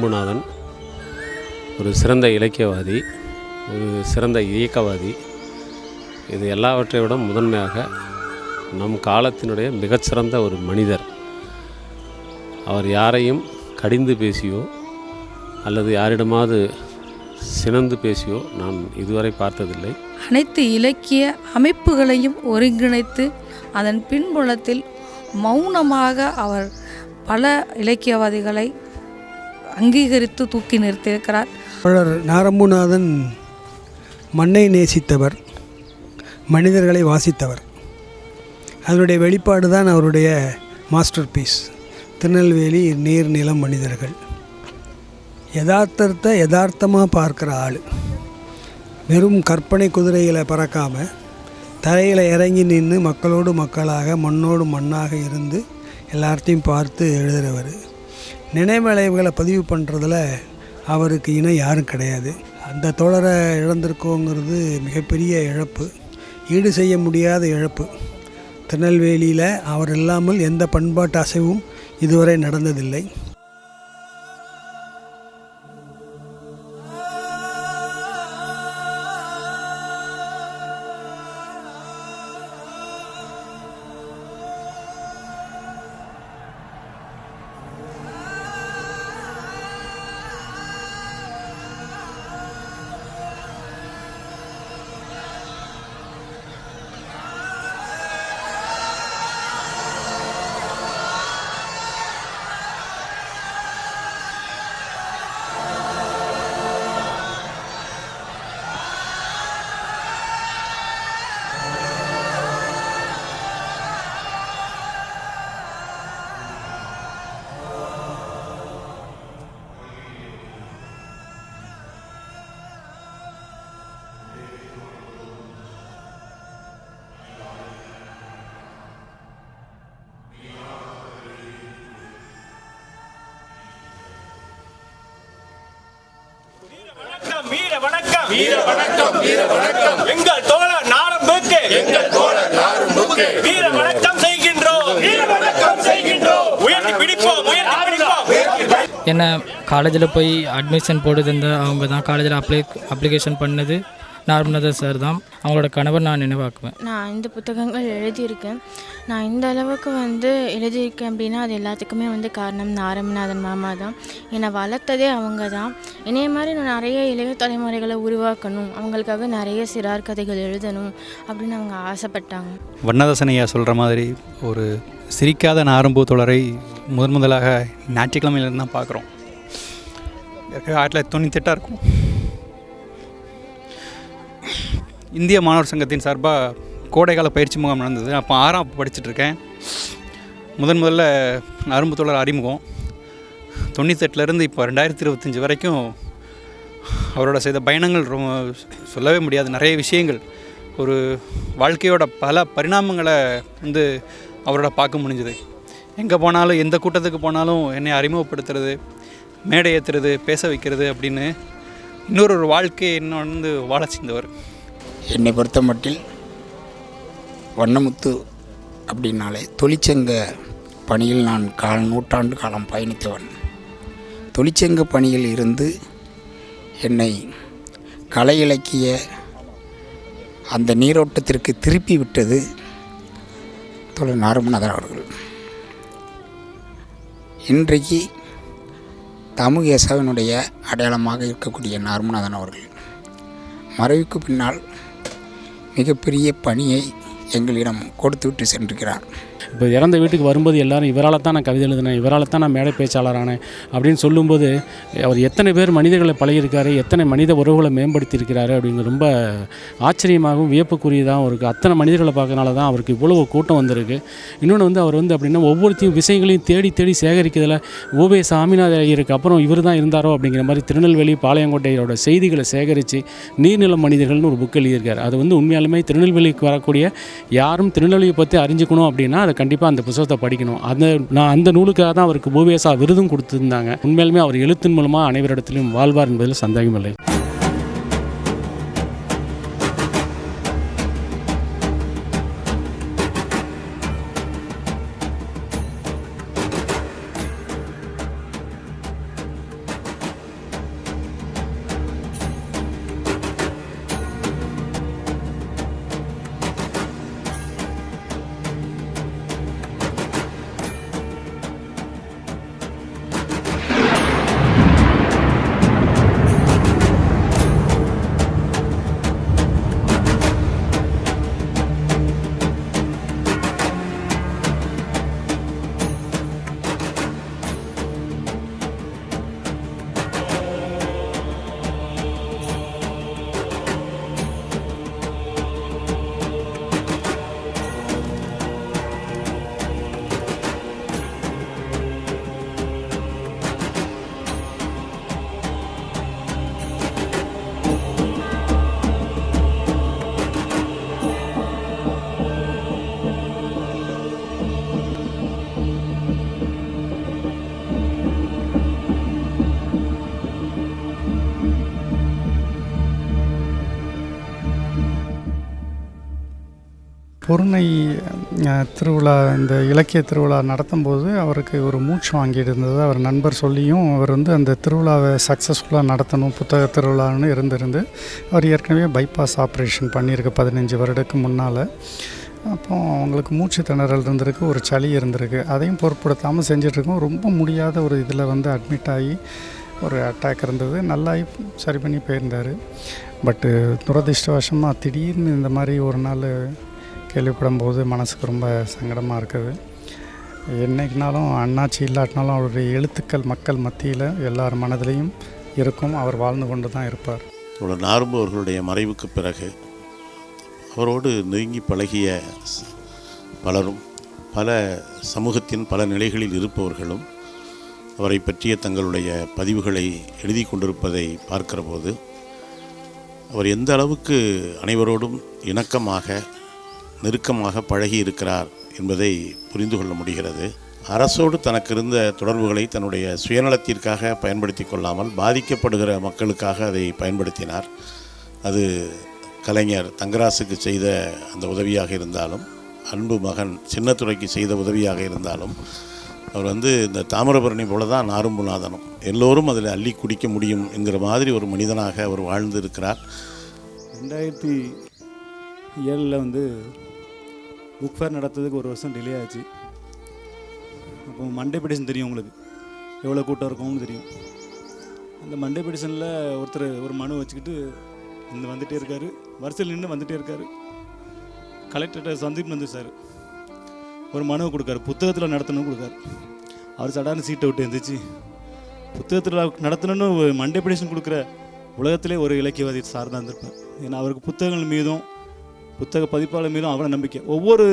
அன்புநாதன் ஒரு சிறந்த இலக்கியவாதி ஒரு சிறந்த இயக்கவாதி. இது எல்லாவற்றை விட முதன்மையாக நம் காலத்தினுடைய மிகச்சிறந்த ஒரு மனிதர். அவர் யாரையும் கடிந்து பேசியோ அல்லது யாரிடமாவது சினந்து பேசியோ நான் இதுவரை பார்த்ததில்லை. அனைத்து இலக்கிய அமைப்புகளையும் ஒருங்கிணைத்து அதன் பின்புலத்தில் மௌனமாக அவர் பல இலக்கியவாதிகளை அங்கீகரித்து தூக்கி நிறுத்தியிருக்கிறார். தோழர் நாரம்புநாதன் மண்ணை நேசித்தவர் மனிதர்களை வாசித்தவர். அதனுடைய வெளிப்பாடு தான் அவருடைய மாஸ்டர் பீஸ் திருநெல்வேலி நீர் நிலம் மனிதர்கள். யதார்த்தத்தை யதார்த்தமாக பார்க்குற ஆள். வெறும் கற்பனை குதிரைகளை பறக்காமல் தரையில் இறங்கி நின்று மக்களோடு மக்களாக மண்ணோடு மண்ணாக இருந்து எல்லார்த்தையும் பார்த்து எழுதுகிறவர் நினைவளைவுகளை பதிவு பண்ணுறதுல அவருக்கு இணை யாரும் கிடையாது. அந்த தோழரை இழந்திருக்கோங்கிறது மிகப்பெரிய இழப்பு. ஈடு செய்ய முடியாத இழப்பு. திருநெல்வேலியில் அவர் இல்லாமல் எந்த பண்பாட்டு அசைவும் இதுவரை நடந்ததில்லை. வீர வணக்கம். எங்கள் தோழர் நாரம்புக்கு எங்கள் தோழர் நாரம்புக்கு வீர வணக்கம் செய்கின்றோம். வீர வணக்கம் செய்கின்றோம். உயர்த்தி பிடிப்போம் உயர்த்தி பிடிப்போம். என்ன காலேஜில் போய் அட்மிஷன் போட்டுருந்த அவங்க தான் காலேஜில் அப்ளை அப்ளிகேஷன் பண்ணது. நார்மலா சார் தான். அவங்களோட கணவர் நான் நினைவாக்குவேன். நான் இந்த புத்தகங்கள் எழுதியிருக்கேன். நான் இந்த அளவுக்கு வந்து எழுதியிருக்கேன் அப்படின்னா அது எல்லாத்துக்குமே வந்து காரணம் நாரமநாதன் மாமா தான். என்னை வளர்த்ததே அவங்க தான். என்னைய மாதிரி நான் நிறைய இளைய தலைமுறைகளை உருவாக்கணும். அவங்களுக்காக நிறைய சிறார் கதைகள் எழுதணும் அப்படின்னு அவங்க ஆசைப்பட்டாங்க. வண்ணதாசன் ஐயா சொல்கிற மாதிரி ஒரு சிரிக்காத நாரம்பூ தொடரை முதன் முதலாக ஞாயிற்றுக்கிழமையிலேருந்து தான் பார்க்குறோம். ஆயிரத்தி தொள்ளாயிரத்தி தொண்ணூத்தெட்டாக இருக்கும். இந்திய மாணவர் சங்கத்தின் சார்பாக கோடைக்கால பயிற்சி முகாம் நடந்தது. அப்போ ஆறாம் படிச்சுட்ருக்கேன் முதன் முதல்ல அரும்பு தொடர் அறிமுகம். தொண்ணூத்தெட்டுலேருந்து இப்போ ரெண்டாயிரத்தி இருபத்தஞ்சி வரைக்கும் அவரோட செய்த பயணங்கள் ரொம்ப சொல்லவே முடியாது. நிறைய விஷயங்கள். ஒரு வாழ்க்கையோட பல பரிணாமங்களை வந்து அவரோட பார்க்க முடிஞ்சுது. எங்கே போனாலும் எந்த கூட்டத்துக்கு போனாலும் என்னை அறிமுகப்படுத்துறது மேடை ஏற்றுறது பேச வைக்கிறது அப்படின்னு இன்னொரு ஒரு வாழ்க்கையை இன்னும் வந்து வாழ என்னை பொறுத்த மட்டில் வண்ணமுத்து அப்படின்னாலே தொழிற்சங்க பணியில் நான் கால் நூற்றாண்டு காலம் பயணித்தவன். தொழிற்சங்க பணியில் இருந்து என்னை கலை இலக்கிய அந்த நீரோட்டத்திற்கு திருப்பி விட்டது தோழர் நாரமநாதன் அவர்கள். இன்றைக்கு தமிழ் இயேசாவினுடைய அடையாளமாக இருக்கக்கூடிய நாரமநாதன் அவர்கள் மறைவுக்கு பின்னால் மிகப்பெரிய பணியை எங்களிடம் கொடுத்துவிட்டு சென்றிருக்கிறார். இப்போ இறந்த வீட்டுக்கு வரும்போது எல்லாரும் இவரால் தான் நான் கவிதை எழுதினேன் இவரால் தான் நான் மேடை பேச்சாளரானேன் அப்படின்னு சொல்லும்போது அவர் எத்தனை பேர் மனிதர்களை பழகியிருக்காரு எத்தனை மனித உறவுகளை மேம்படுத்தியிருக்கிறாரு அப்படிங்கிற ரொம்ப ஆச்சரியமாகவும் வியப்புக்குரியதாகவும் இருக்குது அத்தனை மனிதர்களை பார்க்கறனால தான் அவருக்கு இவ்வளோ கூட்டம் வந்திருக்கு. இன்னொன்று வந்து அவர் வந்து அப்படின்னா ஒவ்வொருத்தையும் விஷயங்களையும் தேடி தேடி சேகரிக்கிறதுல ஓவே சாமிநாத ஐயருக்கு அப்புறம் இவர் தான் இருந்தாரோ அப்படிங்கிற மாதிரி திருநெல்வேலி பாளையங்கோட்டையோட செய்திகளை சேகரித்து நீர்நில மனிதர்கள்னு ஒரு புக் எழுதியிருக்கார். அது வந்து உண்மையாலுமே திருநெல்வேலிக்கு வரக்கூடிய யாரும் திருநெல்வேலியை பற்றி அறிஞ்சுக்கணும் அப்படின்னா அதை கண்டிப்பாக அந்த புத்தகத்தை படிக்கணும். அந்த நான் அந்த நூலுக்காக தான் அவருக்கு பூவேசா விருதும் கொடுத்துருந்தாங்க. உண்மையிலுமே அவர் எழுத்தின் மூலமாக அனைவரிடத்திலும் வாழ்வார் என்பதில் சந்தேகமில்லை. பொருணை திருவிழா இந்த இலக்கிய திருவிழா நடத்தும்போது அவருக்கு ஒரு மூச்சு வாங்கிட்டு இருந்தது அவர் நண்பர் சொல்லியும் அவர் வந்து அந்த திருவிழாவை சக்ஸஸ்ஃபுல்லாக நடத்தணும் புத்தக திருவிழான்னு இருந்திருந்து அவர் ஏற்கனவே பைபாஸ் ஆப்ரேஷன் பண்ணியிருக்கு பதினஞ்சு வருடத்துக்கு முன்னால். அப்போ அவங்களுக்கு மூச்சு திணறல் இருந்திருக்கு ஒரு சளி இருந்திருக்கு. அதையும் பொருட்படுத்தாமல் செஞ்சிட்ருக்கோம். ரொம்ப முடியாத ஒரு இதில் வந்து அட்மிட் ஆகி ஒரு அட்டாக் இருந்தது. நல்லாயி சரி பண்ணி போயிருந்தார். பட்டு துரதிருஷ்டவசமாக திடீர்னு இந்த மாதிரி ஒரு நாள் கேள்விப்படும் போது மனசுக்கு ரொம்ப சங்கடமாக இருக்குது. என்றைக்குனாலும் அண்ணாச்சி இல்லாட்டினாலும் அவருடைய எழுத்துக்கள் மக்கள் மத்தியில் எல்லார் மனதிலையும் இருக்கும். அவர் வாழ்ந்து கொண்டு தான் இருப்பார். தோழர் நார்பு அவர்களுடைய மறைவுக்கு பிறகு அவரோடு நெருங்கி பழகிய பலரும் பல சமூகத்தின் பல நிலைகளில் இருப்பவர்களும் அவரை பற்றிய தங்களுடைய பதிவுகளை எழுதி கொண்டிருப்பதை பார்க்கிற போது அவர் எந்த அளவுக்கு அனைவரோடும் இணக்கமாக நெருக்கமாக பழகி இருக்கிறார் என்பதை புரிந்து கொள்ள முடிகிறது. அரசோடு தனக்கு இருந்த தொடர்புகளை தன்னுடைய சுயநலத்திற்காக பயன்படுத்தி கொள்ளாமல் பாதிக்கப்படுகிற மக்களுக்காக அதை பயன்படுத்தினார். அது கலைஞர் தங்கராசுக்கு செய்த அந்த உதவியாக இருந்தாலும் அன்பு மகன் சின்னத்துறைக்கு செய்த உதவியாக இருந்தாலும் அவர் வந்து இந்த தாமிரபரணி போல தான் நாரும்புநாதனும் எல்லோரும் அதில் அள்ளி குடிக்க முடியும் என்கிற மாதிரி ஒரு மனிதனாக அவர் வாழ்ந்து இருக்கிறார் ரெண்டாயிரத்தி ஏழில் வந்து புக் ஃபேர் நடத்துறதுக்கு ஒரு வருஷம் டிலே ஆச்சு. அப்போ மண்டே பெடிஷன் தெரியும் உங்களுக்கு. எவ்வளோ கூட்டம் இருக்கும்னு தெரியும். அந்த மண்டே பெடிஷனில் ஒருத்தர் ஒரு மனு வச்சுக்கிட்டு இந்த வந்துகிட்டே இருக்காரு. வரிசையில் நின்று வந்துகிட்டே இருக்காரு. கலெக்டர்கிட்ட சந்தீப் நந்து சார் ஒரு மனுவை கொடுக்காரு. புத்தகத்தில் நடத்தணும் கொடுக்காரு. அவர் சடான சீட்டை விட்டு எழுந்திரிச்சு புத்தகத்தில் நடத்தணும்னு மண்டே பெடிஷன் கொடுக்குற உலகத்திலே ஒரு இலக்கியவாதி சார் தான் இருந்திருப்பார். ஏன்னா அவருக்கு புத்தகங்கள் மீதும் புத்தக பதிப்பாளர் மீதும் அவ்வளோ நம்பிக்கை. ஒவ்வொரு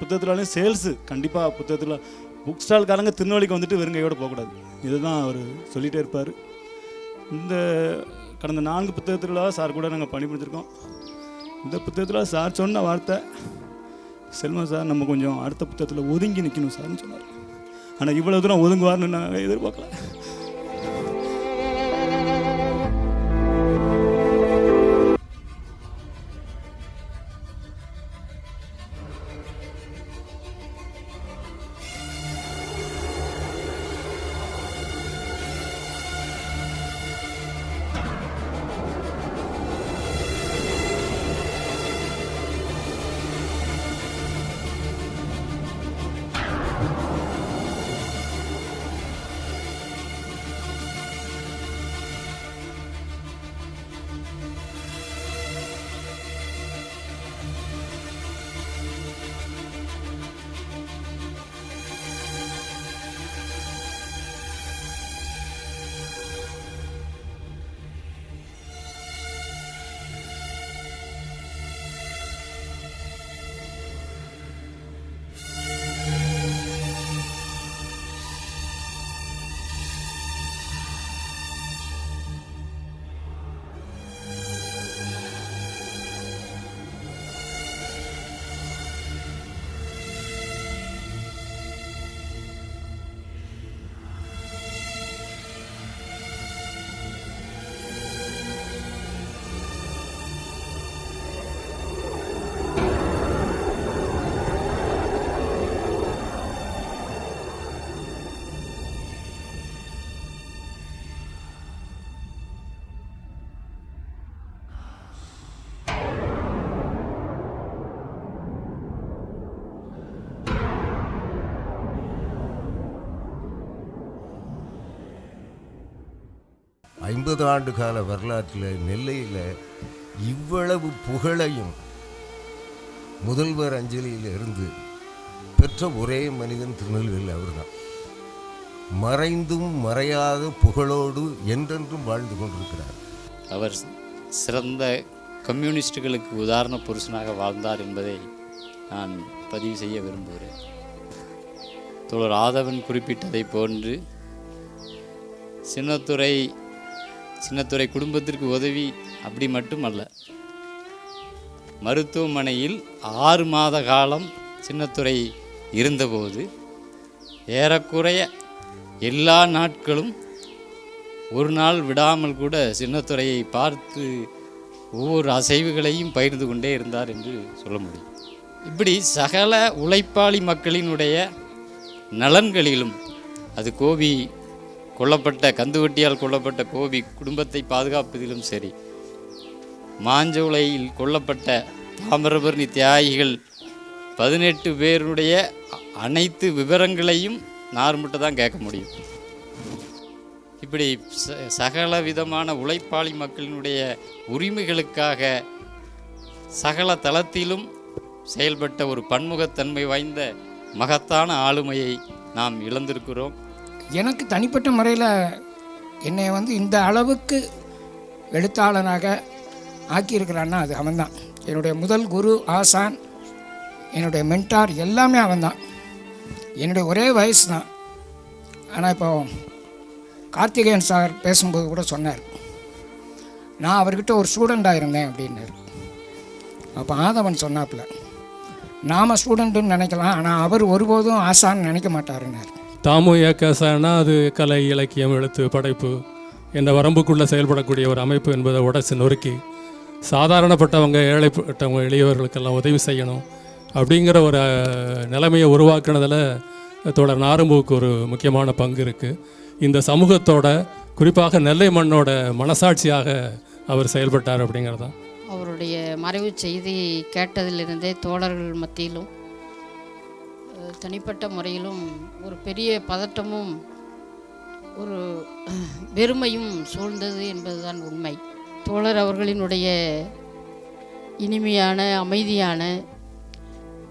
புத்தகத்திலாலையும் சேல்ஸு கண்டிப்பாக புத்தகத்தில் புக் ஸ்டால்காரங்க திருநெல்வேலிக்கு வந்துட்டு வெறுங்கையோடு போகக்கூடாது. இதுதான் அவர் சொல்லிகிட்டே இருப்பார். இந்த கடந்த நான்கு புத்தகத்திலாக சார் கூட நாங்கள் பணிபுரிஞ்சிருக்கோம். இந்த புத்தகத்தில் சார் சொன்ன வார்த்தை செல்வம் சார் நம்ம கொஞ்சம் அடுத்த புத்தகத்தில் ஒதுங்கி நிற்கணும் சார்னு சொன்னார். ஆனால் இவ்வளோ தூரம் ஒதுங்குவார்னு நாங்கள் எதிர்பார்க்கல. ஐம்பது ஆண்டு கால வரலாற்றில் நெல்லையில் இவ்வளவு புகழையும் முதல்வர் அஞ்சலியில் இருந்து பெற்ற ஒரே மனிதன் திருநெல்வேலி அவர்தான். மறைந்தும் மறையாத புகழோடு என்றென்றும் வாழ்ந்து கொண்டிருக்கிறார். அவர் சிறந்த கம்யூனிஸ்டுகளுக்கு உதாரண புருஷனாக வாழ்ந்தார் என்பதை நான் பதிவு செய்ய விரும்புகிறேன். தோழர் ஆதவன் குறிப்பிட்டதைப் போன்று சின்னத்துறை சின்னத்துறை குடும்பத்திற்கு உதவி அப்படி மட்டுமல்ல. மருத்துவமனையில் ஆறு மாத காலம் சின்னத்துறை இருந்தபோது ஏறக்குறைய எல்லா நாட்களும் ஒரு நாள் விடாமல் கூட சின்னத்துறையை பார்த்து ஒவ்வொரு அசைவுகளையும் பகிர்ந்து கொண்டே இருந்தார் என்று சொல்ல முடியும். இப்படி சகல உழைப்பாளி மக்களினுடைய நலன்களிலும் அது கோபி கொல்லப்பட்ட கந்துவட்டியால் கொல்லப்பட்ட கோபி குடும்பத்தை பாதுகாப்பதிலும் சரி. மாஞ்சோலையில் கொல்லப்பட்ட தாமிரபரணி தியாகிகள் பதினெட்டு பேருடைய அனைத்து விவரங்களையும் நார்மட்ட தான் கேட்க முடியும். இப்படி ச- சகல விதமான உழைப்பாளி மக்களினுடைய உரிமைகளுக்காக சகல தளத்திலும் செயல்பட்ட ஒரு பன்முகத்தன்மை வாய்ந்த மகத்தான ஆளுமையை நாம் இழந்திருக்கிறோம். எனக்கு தனிப்பட்ட முறையில் என்னை வந்து இந்த அளவுக்கு எழுத்தாளனாக ஆக்கியிருக்கிறான்னா அது அவன்தான். என்னுடைய முதல் குரு ஆசான் என்னுடைய மென்டார் எல்லாமே அவன்தான். என்னுடைய ஒரே வயசு தான் ஆனால் இப்போ கார்த்திகேயன் சார் பேசும்போது கூட சொன்னார் நான் அவர்கிட்ட ஒரு ஸ்டூடெண்ட்டாக இருந்தேன் அப்படின்னாரு. அப்போ ஆதவன் சொன்னாப்புல நாம் ஸ்டூடெண்ட்டுன்னு நினைக்கலாம் ஆனால் அவர் ஒருபோதும் ஆசான்னு நினைக்க மாட்டாருன்னார். தாமு ஏக்கசானா அது கலை இலக்கியம் எழுத்து படைப்பு என்ற வரம்புக்குள்ளே செயல்படக்கூடிய ஒரு அமைப்பு என்பதை உடச்சு நொறுக்கி சாதாரணப்பட்டவங்க ஏழைப்பட்டவங்க எளியவர்களுக்கெல்லாம் உதவி செய்யணும் அப்படிங்கிற ஒரு நிலைமையை உருவாக்குனதில் தோழர் நாரும்புவுக்கு ஒரு முக்கியமான பங்கு இருக்குது இந்த சமூகத்தோட குறிப்பாக நெல்லை மண்ணோட மனசாட்சியாக அவர் செயல்பட்டார் அப்படிங்கிறதான். அவருடைய மறைவு செய்தி கேட்டதிலிருந்தே தோழர்கள் மத்தியிலும் தனிப்பட்ட முறையிலும் ஒரு பெரிய பதட்டமும் ஒரு வெறுமையும் சூழ்ந்தது என்பதுதான் உண்மை. தோழர் அவர்களினுடைய இனிமையான அமைதியான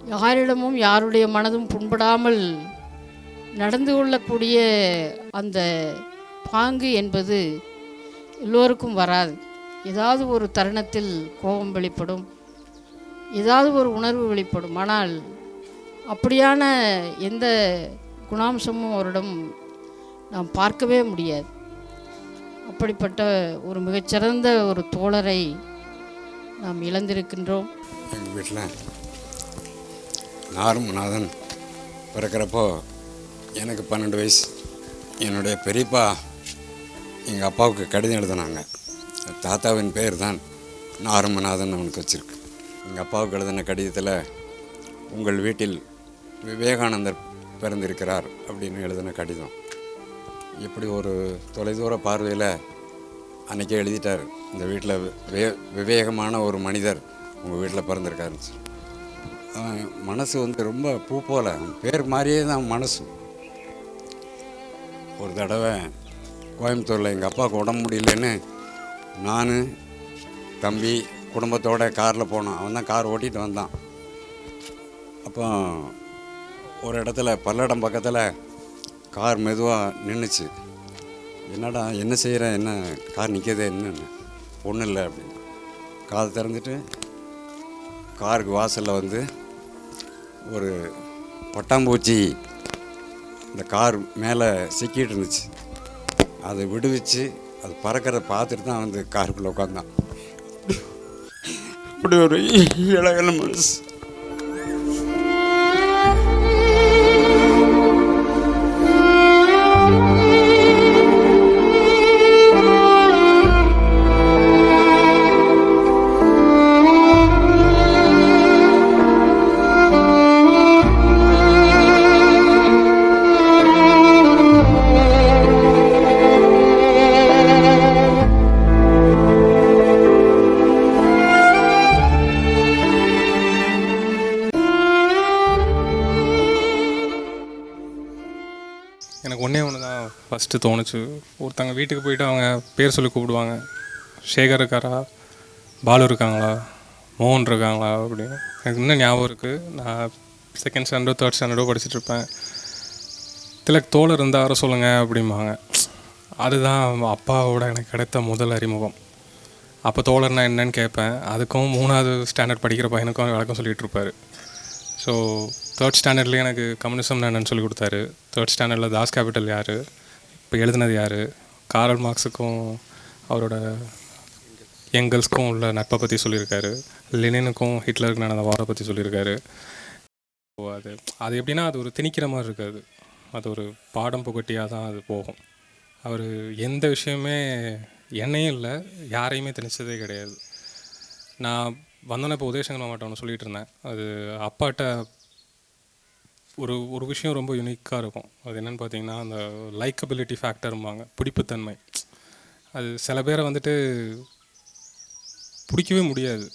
யாரிடமும் யாருடைய மனதும் புண்படாமல் நடந்து கொள்ளக்கூடிய அந்த பாங்கு என்பது எல்லோருக்கும் வராது. ஏதாவது ஒரு தருணத்தில் கோபம் வெளிப்படும். ஏதாவது ஒரு உணர்வு வெளிப்படும். ஆனால் அப்படியான எந்த குணாம்சமும் அவரிடம் நாம் பார்க்கவே முடியாது. அப்படிப்பட்ட ஒரு மிகச்சிறந்த ஒரு தோழரை நாம் இழந்திருக்கின்றோம். எங்கள் வீட்டில் நார்மநாதன் பிறக்கிறப்போ எனக்கு பன்னெண்டு வயசு. என்னுடைய பெரியப்பா எங்கள் அப்பாவுக்கு கடிதம் எழுதினாங்க. தாத்தாவின் பேர் தான் நார்மநாதன் அவனுக்கு வச்சுருக்கு. எங்கள் அப்பாவுக்கு எழுதின கடிதத்தில் உங்கள் வீட்டில் விவேகானந்தர் பிறந்திருக்கிறார் அப்படின்னு எழுதின கடிதம். இப்படி ஒரு தொலைதூர பார்வையில் அன்றைக்கே எழுதிட்டார். இந்த வீட்டில் வே விவேகமான ஒரு மனிதர் உங்கள் வீட்டில் பிறந்திருக்காருன்னு சொல்லி. அவன் மனசு வந்து ரொம்ப பூ போல அவன் பேர் மாதிரியே தான் மனசு. ஒரு தடவை கோயம்புத்தூரில் எங்கள் அப்பாவுக்கு உடம்பு முடியலன்னு நான் தம்பி குடும்பத்தோட காரில் போனோம். அவன் தான் கார் ஓட்டிகிட்டு வந்தான். அப்போ ஒரு இடத்துல பல்லடம் பக்கத்தில் கார் மெதுவாக நின்றுச்சு என்னடா என்ன செய்கிறேன் என்ன கார் நிற்கதே என்னென்ன. ஒன்றும் இல்லை அப்படின்னு காதை திறந்துட்டு காருக்கு வாசலில் வந்து ஒரு பட்டாம்பூச்சி இந்த கார் மேலே சிக்கிட்டு இருந்துச்சு. அதை விடுவிச்சு அது பறக்கிறத பார்த்துட்டு தான் வந்து காருக்குள்ளே உட்காந்தான் அப்படி ஒரு இழகன மனசு ஃபஸ்ட்டு தோணுச்சு. ஒருத்தங்க வீட்டுக்கு போயிட்டு அவங்க பேர் சொல்லி கூப்பிடுவாங்க. சேகர் இருக்காரா? பாலு இருக்காங்களா? மோகன் இருக்காங்களா? அப்படின்னு. எனக்கு இன்னும் ஞாபகம் இருக்குது நான் செகண்ட் ஸ்டாண்டர்டோ தேர்ட் ஸ்டாண்டர்டோ படிச்சுட்டு இருப்பேன். திலக் தோழர் இருந்தால் வர சொல்லுங்கள் அப்படிம்பாங்க. அதுதான் அப்பாவோட எனக்கு கிடைத்த முதல் அறிமுகம். அப்போ தோழர்னா என்னன்னு கேட்பேன். அதுக்கும் மூணாவது ஸ்டாண்டர்ட் படிக்கிற பையனுக்கும் விளக்கம் சொல்லிகிட்டு இருப்பார். ஸோ தேர்ட் ஸ்டாண்டர்ட்லேயே எனக்கு கம்யூனிசம் என்னன்னு சொல்லி கொடுத்தாரு. தேர்ட் ஸ்டாண்டர்டில் தாஸ் கேபிட்டல் யார்? இப்போ எழுதினது யார்? காரல் மார்க்ஸுக்கும் அவரோட எங்கல்ஸ்க்கும் உள்ள நட்பை பற்றி சொல்லியிருக்காரு. லெனினுக்கும் ஹிட்லருக்கு நடந்த வாரை பற்றி சொல்லியிருக்காரு. ஸோ அது அது எப்படின்னா அது ஒரு திணிக்கிற மாதிரி இருக்காது. அது ஒரு பாடம் புகட்டியாக தான் அது போகும். அவர் எந்த விஷயமே என்னையும் இல்லை யாரையுமே திணிச்சதே கிடையாது. நான் வந்தோன்னே இப்போ உதயசங்கர் மாமாட்ட ஒன்று சொல்லிட்டு இருந்தேன். அது அப்பாட்ட ஒரு ஒரு விஷயம் ரொம்ப யூனிக்காக இருக்கும். அது என்னென்னு பார்த்தீங்கன்னா அந்த லைக்கபிலிட்டி ஃபேக்டர்ம்பாங்க பிடிப்புத்தன்மை. அது சில பேரை வந்துட்டு பிடிக்கவே முடியாது.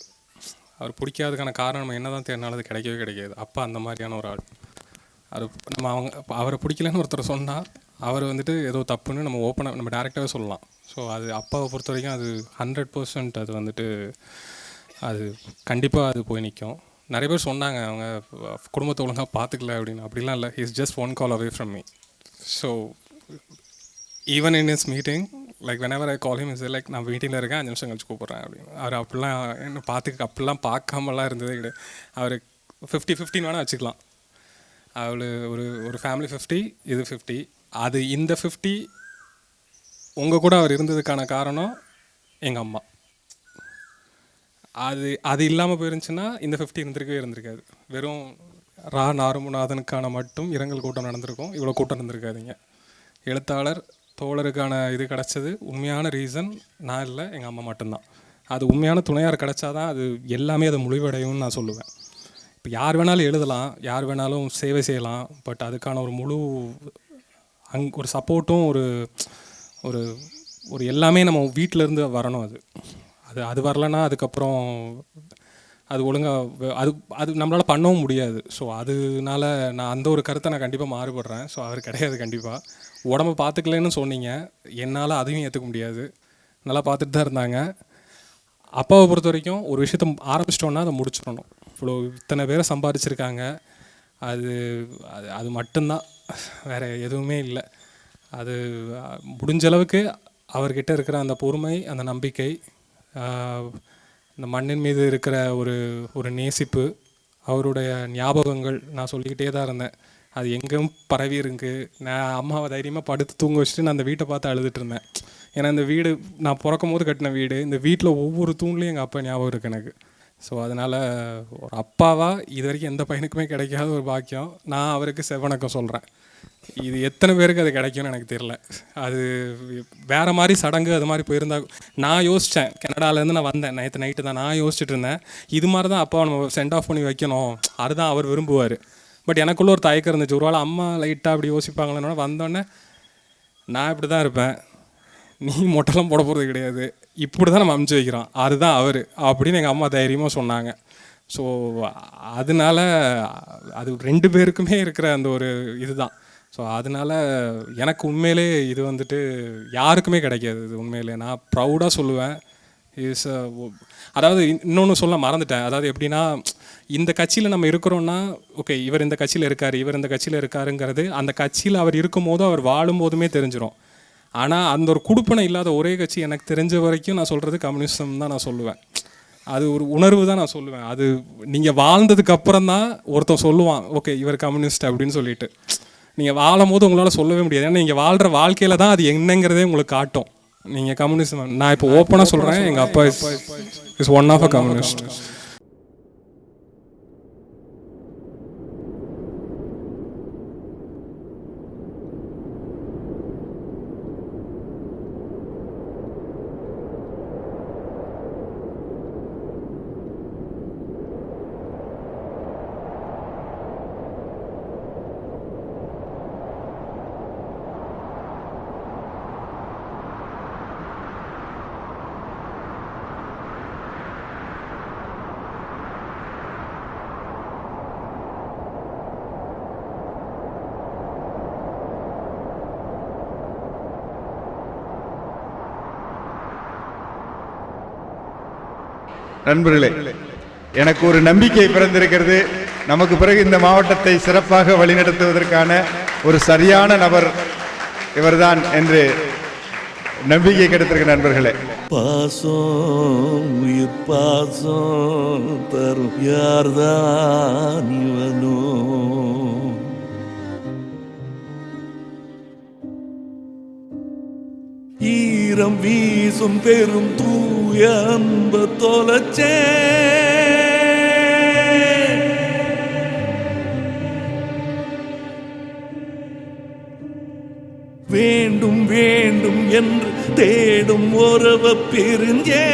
அவர் பிடிக்காததுக்கான காரணம் நம்ம என்ன தான் தேடினாலும் அது கிடைக்கவே கிடைக்காது. அப்பா அந்த மாதிரியான ஒரு ஆள். அது நம்ம அவங்க அவரை பிடிக்கலன்னு ஒருத்தர் சொன்னால் அவர் வந்துட்டு ஏதோ தப்புன்னு நம்ம ஓப்பனாக நம்ம டேரெக்டாகவே சொல்லலாம். ஸோ அது அப்பாவை பொறுத்த வரைக்கும் அது ஹண்ட்ரட் பர்சன்ட் அது வந்துட்டு அது கண்டிப்பாக அது போய் நிற்கும் நிறைய பேர் சொன்னாங்க அவங்க குடும்பத்தை ஒழுங்காக பார்த்துக்கல அப்படின்னு. அப்படிலாம் இல்லை. Is just one call away from me so even in is meeting like whenever I call him is like நான் மீட்டிங்கில் இருக்கேன் அஞ்சு நிமிஷம் கழிச்சு கூப்பிட்றேன் அப்படின்னு. அவர் அப்படிலாம் என்ன பார்த்துக்க அப்படிலாம் பார்க்காமலாம் இருந்ததே கிடையாது. அவர் ஃபிஃப்டி ஃபிஃப்டின் வேணால் வச்சுக்கலாம். அவள் ஒரு ஒரு ஃபேமிலி ஃபிஃப்டி இது ஃபிஃப்டி அது இந்த ஃபிஃப்டி உங்கள் கூட அவர் இருந்ததுக்கான காரணம் எங்கள் அம்மா. அது அது இல்லாமல் போயிருந்துச்சுன்னா இந்த ஃபிஃப்டி இருந்திருக்கவே இருந்திருக்காது. வெறும் ரா நாருமுநாதனுக்கான மட்டும் இரங்கல் கூட்டம் நடந்திருக்கும். இவ்வளோ கூட்டம் இருந்திருக்காதுங்க எழுத்தாளர் தோழருக்கான இது கிடச்சது. உண்மையான ரீசன் நான் இல்லை எங்கள் அம்மா மட்டும்தான். அது உண்மையான துணையார் கிடச்சாதான் அது எல்லாமே அது முழுவடையும்னு நான் சொல்லுவேன். இப்போ யார் வேணாலும் எழுதலாம் யார் வேணாலும் சேவை செய்யலாம் பட் அதுக்கான ஒரு முழு அங் ஒரு சப்போர்ட்டும் ஒரு ஒரு ஒரு எல்லாமே நம்ம வீட்டிலேருந்து வரணும் அது. அது அது வரலன்னா அதுக்கப்புறம் அது ஒழுங்காக அது அது நம்மளால் பண்ணவும் முடியாது. ஸோ அதனால நான் அந்த ஒரு கருத்தை நான் கண்டிப்பாக மாறுபடுறேன். ஸோ அவர் கிடையாது கண்டிப்பாக உடம்ப பார்த்துக்கலன்னு சொன்னீங்க. என்னால் அதையும் ஏற்றுக்க முடியாது. நல்லா பார்த்துட்டு தான் இருந்தாங்க. அப்பாவை பொறுத்த வரைக்கும் ஒரு விஷயத்த ஆரம்பிச்சிட்டோன்னா அதை முடிச்சிடணும். இவ்வளோ இத்தனை பேரை சம்பாதிச்சிருக்காங்க. அது அது அது மட்டும்தான். வேறு எதுவுமே இல்லை. அது முடிஞ்ச அளவுக்கு அவர்கிட்ட இருக்கிற அந்த பொறுமை அந்த நம்பிக்கை இந்த மண்ணின் மீது இருக்கிற ஒரு ஒரு நேசிப்பு அவருடைய ஞாபகங்கள் நான் சொல்லிக்கிட்டே தான் இருந்தேன். அது எங்கேயும் பரவி இருக்கு. நான் அம்மாவை தைரியமாக படுத்து தூங்க வச்சுட்டு நான் அந்த வீட்டை பார்த்து அழுதுட்டு இருந்தேன். ஏன்னா இந்த வீடு நான் பிறக்கும் போது கட்டின வீடு இந்த வீட்டில் ஒவ்வொரு தூண்லேயும் எங்கள் அப்பா ஞாபகம் இருக்குது எனக்கு. ஸோ அதனால் ஒரு அப்பாவாக இது வரைக்கும் எந்த பையனுக்குமே கிடைக்காத ஒரு பாக்கியம். நான் அவருக்கு செவ்வணக்கம் சொல்கிறேன் இது எத்தனை பேருக்கு அது கிடைக்கும்னு எனக்கு தெரில அது வேறு மாதிரி சடங்கு அது மாதிரி போயிருந்தா நான் யோசித்தேன் கனடாலேருந்து நான் வந்தேன். நேற்று நைட்டு தான் நான் யோசிச்சுட்டு இருந்தேன். இது மாதிரி தான் அப்பா நம்ம சென்ட் ஆஃப் பண்ணி வைக்கணும். அதுதான் அவர் விரும்புவார். பட் எனக்குள்ள ஒரு தயக்கம் இருந்துச்சு. ஒருவேளை அம்மா லைட்டாக அப்படி யோசிப்பாங்களேன்னு வந்தோடனே நான் இப்படி தான் இருப்பேன். நீ மொட்டைலாம் போட போகிறது கிடையாது. இப்படி தான் நம்ம அமுச்சு வைக்கிறோம். அதுதான் அவர் அப்படின்னு எங்கள் அம்மா தைரியமாக சொன்னாங்க. ஸோ அதனால அது ரெண்டு பேருக்குமே இருக்கிற அந்த ஒரு இதுதான். ஸோ அதனால எனக்கு உண்மையிலே இது வந்துட்டு யாருக்குமே கிடைக்காது இது உண்மையிலே. நான் ப்ரௌடாக சொல்லுவேன். இஸ் uh, அதாவது இன்னொன்று சொல்ல மறந்துட்டேன். அதாவது எப்படின்னா இந்த கட்சியில் நம்ம இருக்கிறோன்னா ஓகே இவர் இந்த கட்சியில் இருக்கார் இவர் இந்த கட்சியில் இருக்காருங்கிறது அந்த கட்சியில் அவர் இருக்கும் போதும் அவர் வாழும் போதுமே தெரிஞ்சிடும் ஆனால் அந்த ஒரு குடுப்பனை இல்லாத ஒரே கட்சி எனக்கு தெரிஞ்ச வரைக்கும் நான் சொல்கிறது கம்யூனிசம் தான் நான் சொல்லுவேன். அது ஒரு உணர்வு தான் நான் சொல்லுவேன். அது நீங்கள் வாழ்ந்ததுக்கு அப்புறம் தான் ஒருத்தன் சொல்லுவான் ஓகே இவர் கம்யூனிஸ்ட் அப்படின்னு சொல்லிட்டு. நீங்கள் வாழும் போது உங்களால் சொல்லவே முடியாது. ஏன்னா நீங்கள் வாழ்கிற வாழ்க்கையில் தான் அது என்னங்கிறதே உங்களுக்கு காட்டும். நீங்கள் கம்யூனிஸ்ட் நான் இப்போ ஓப்பனாக சொல்கிறேன் எங்கள் அப்பா is is one of a communist நண்பர்களே எனக்கு ஒரு நம்பிக்கை பிறந்திருக்கிறது. நமக்கு பிறகு இந்த மாவட்டத்தை சிறப்பாக வழிநடத்துவதற்கான ஒரு சரியான நபர் இவர்தான் என்று நம்பிக்கை கிடைத்திருக்க நண்பர்களே. பாசம் உயிர் பாசம் தரும். யார்தான் இவனோ? ஈரம் வீசும் பெரும் தூய அன்ப தொலைச்சே. வேண்டும் வேண்டும் என்று தேடும் உறவ பெருஞ்சே